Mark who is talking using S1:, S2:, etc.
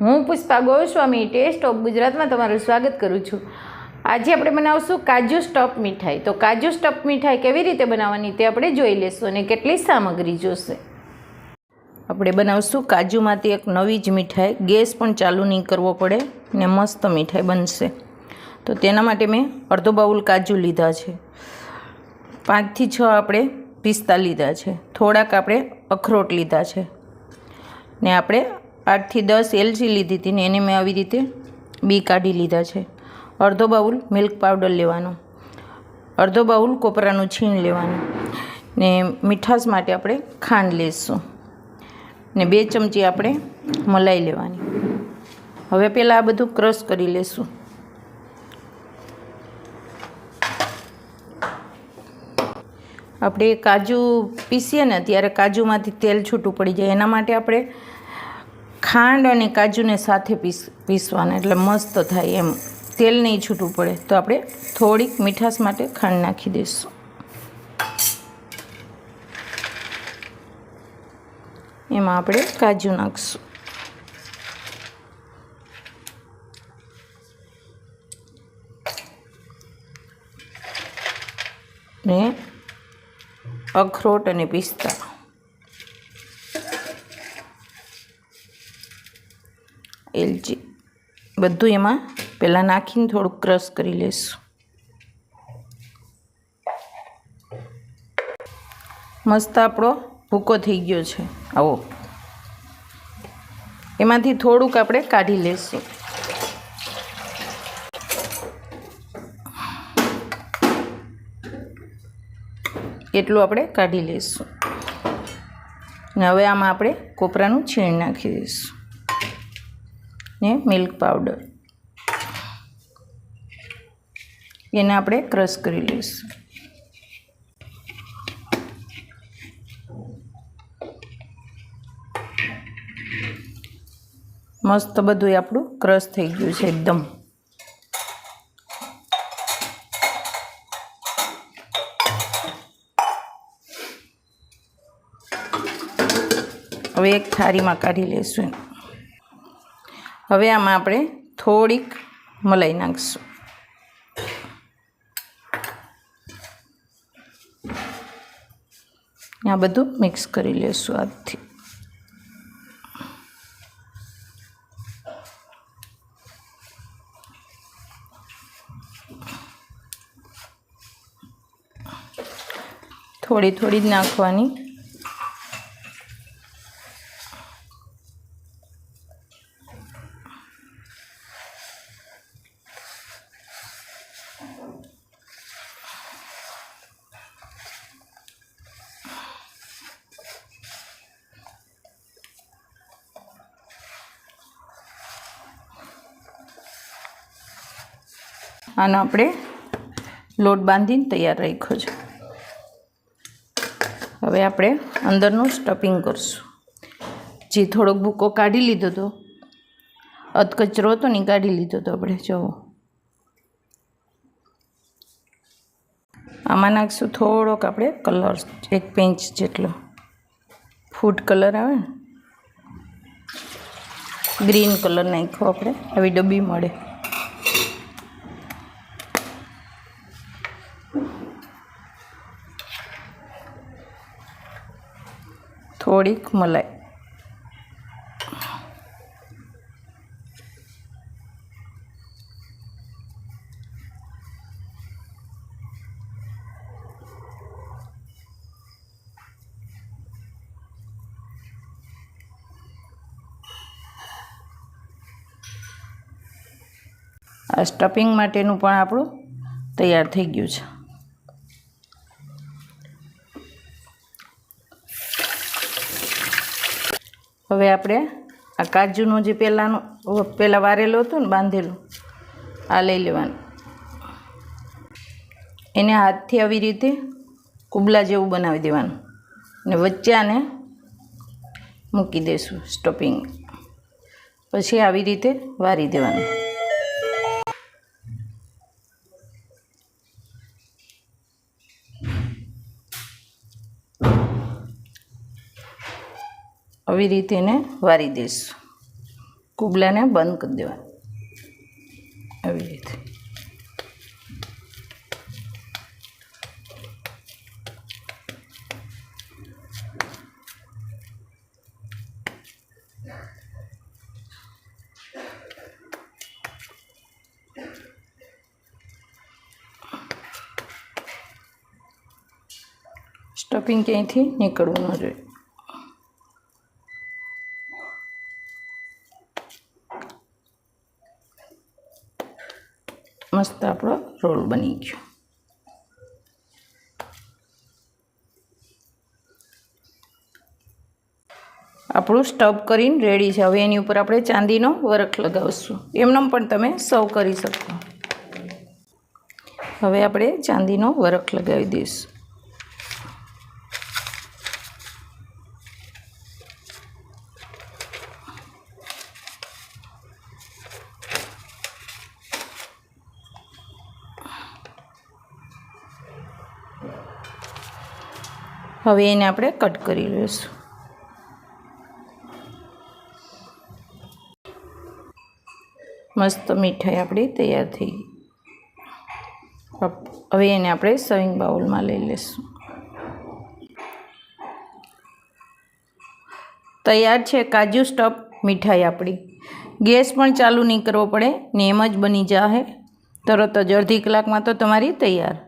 S1: હું Pushpa Goswami test of ગુજરાતમાં તમારું સ્વાગત કરું છું. આજે આપણે બનાવશું કાજુ સ્ટફ મીઠાઈ. તો કાજુ સ્ટફ મીઠાઈ કેવી રીતે બનાવવાની તે આપણે જોઈ લેશું અને કેટલી સામગ્રી જોશે. આપણે બનાવશું કાજુમાંથી એક નવી જ મીઠાઈ. ગેસ પણ ચાલુ નહીં કરવો પડે ને મસ્ત મીઠાઈ બનશે. તો તેના માટે મેં અડધો બાઉલ કાજુ લીધા છે. પાંચથી છ આપણે પિસ્તા લીધા છે. થોડાક આપણે અખરોટ લીધા છે. ને આપણે આઠથી દસ એલચી લીધી હતી ને એને મેં આવી રીતે બી કાઢી લીધા છે. અડધો બાઉલ મિલ્ક પાવડર લેવાનો. અડધો બાઉલ કોપરાનું છીણ લેવાનું. ને મીઠાશ માટે આપણે ખાંડ લઈશું ને બે ચમચી આપણે મલાઈ લેવાની. હવે પહેલાં આ બધું ક્રશ કરી લેશું. આપણે કાજુ પીસીએ ને ત્યારે કાજુમાંથી તેલ છૂટું પડી જાય. એના માટે આપણે ખાંડ અને કાજુને સાથે પીસ, પીસવાના, એટલે મસ્ત થાય એમ. તેલ નહીં છૂટું પડે. તો આપણે થોડીક મીઠાશ માટે ખાંડ નાખી દઈશું. એમાં આપણે કાજુ નાખીશું. ને અખરોટ અને પિસ્તા. એલચી બધું એમાં પહેલાં નાખીને થોડુંક ક્રશ કરી લઈશું. મસ્ત આપણો ભૂકો થઈ ગયો છે. આવો. એમાંથી થોડુંક આપણે કાઢી લઈશું. એટલું આપણે કાઢી લઈશું. હવે આમાં આપણે કોપરાનું છીણ નાખી દઈશું. ને મિલ્ક પાવડર. એને આપણે ક્રશ કરી લઈશું. મસ્ત બધું આપણું ક્રશ થઈ ગયું છે એકદમ. હવે એક થાળીમાં કાઢી લઈશું. હવે આમાં આપણે થોડીક મલાઈ નાખીશું. આ બધું મિક્સ કરી લઈશું આજથી. થોડી થોડી જ નાખવાની આનો આપણે લોટ બાંધીને તૈયાર રાખ્યો છે. હવે આપણે અંદરનું સ્ટફિંગ કરશું. જે થોડોક ભૂકો કાઢી લીધો હતો અધકચરો હતો ને કાઢી લીધો હતો આપણે, જુઓ. આમાં નાખશું થોડોક આપણે કલર, એક પેંચ જેટલો. ફૂડ કલર આવે ને. ગ્રીન કલર નાખ્યો આપણે, આવી ડબ્બી મળે. થોડીક મલાઈ. આ સ્ટફિંગ માટેનું પણ આપણું તૈયાર થઈ ગયું છે. હવે આપણે આ કાજુનો જે પહેલાંનો પહેલાં વારેલો હતો ને બાંધેલો, આ લઈ લેવાનું. એને હાથથી આવી રીતે કુબલા જેવું બનાવી દેવાનું. ને વચ્ચે આને મૂકી દઈશું સ્ટોપિંગ પછી આવી રીતે વારી દેવાનું. આવી રીતે એને વારી દઈશું. કુબલાને બંધ કરી દેવા આવી રીતે. સ્ટફિંગ ક્યાંયથી નીકળવું ન જોઈએ. મસ્ત આપણો રોલ બની ગયો. આપણું સ્ટફ કરીને રેડી છે. હવે એની ઉપર આપણે ચાંદીનો વરખ લગાવશું. એમનો પણ તમે સર્વ કરી શકો. હવે આપણે ચાંદીનો વરખ લગાવી દઈશું. હવે એને આપણે કટ કરી લઈશું. મસ્ત મીઠાઈ આપણી તૈયાર થઈ હવે એને આપણે સર્વિંગ બાઉલમાં લઈ લઈશું. તૈયાર છે કાજુ સ્ટફ મીઠાઈ આપણી. ગેસ પણ ચાલુ નહીં કરવો પડે ને એમ જ બની જાહે. તરત જ અડધી કલાકમાં તો તમારી તૈયાર.